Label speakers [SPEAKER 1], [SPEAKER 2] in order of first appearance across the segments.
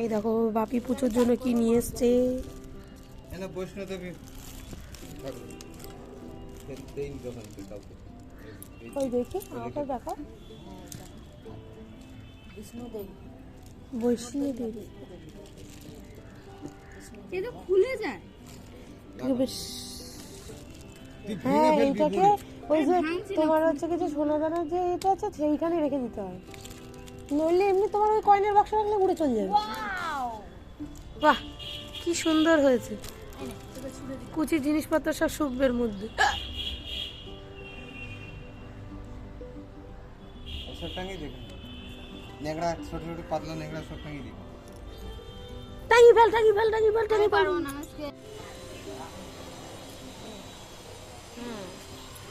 [SPEAKER 1] এই দেখো বাপি পুজোর জন্য কি নিয়ে এসছে? ওই দেখি আমাকে দেখো
[SPEAKER 2] বিষ্ণুদেবী
[SPEAKER 1] দেবী।
[SPEAKER 2] খুলে যায়।
[SPEAKER 1] বেশ। হ্যাঁ এইটাকে ওই যে তোমার হচ্ছে কি যে সোনা দানার যে এটা আছে সেইখানে রেখে দিতে হয়। নইলে এমনি তোমার ওই কয়েনের বাক্স রাখলে উড়ে চলে যাবে। বাহ কি সুন্দর হয়েছে। কুচির জিনিসপত্র সব শুকবের মধ্যে।
[SPEAKER 3] সব টাঙিয়ে দেখুন। ন্যাংরা ছোট ছোট পাতলা ন্যাংরা সব টাঙিয়ে দিই
[SPEAKER 1] টাঙি ফেল টাঙি ফেল টাঙি ফেল টাঙি ফেল।
[SPEAKER 2] পারব না আজকে।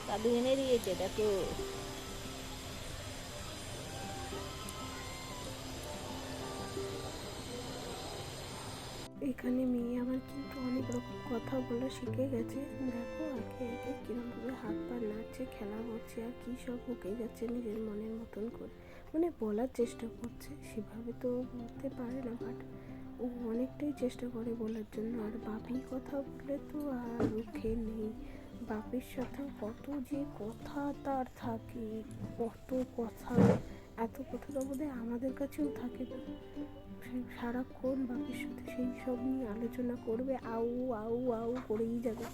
[SPEAKER 2] দাদু এনে দিয়েছে দেখো
[SPEAKER 1] এখানে মেয়ে আমার কিন্তু অনেক রকম কথা বলা শিখে গেছে। দেখো একে একে কিরমভাবে হাত পা নাচছে খেলা করছে আর কী সব বুকে যাচ্ছে নিজের মনের মতন করে। মানে বলার চেষ্টা করছে, সেভাবে তো বলতে পারে না বাট ও অনেকটাই চেষ্টা করে বলার জন্য। আর বাপি কথা বলে তো আর রুখে নেই। বাপির সাথে কত যে কথা তার থাকে, কত কথা, এত কথা তো আমাদের কাছেও থাকে সারাক্ষণ বাকির সাথে সেই সব নিয়ে আলোচনা করবে আউ আউ আউ করেই যাবে।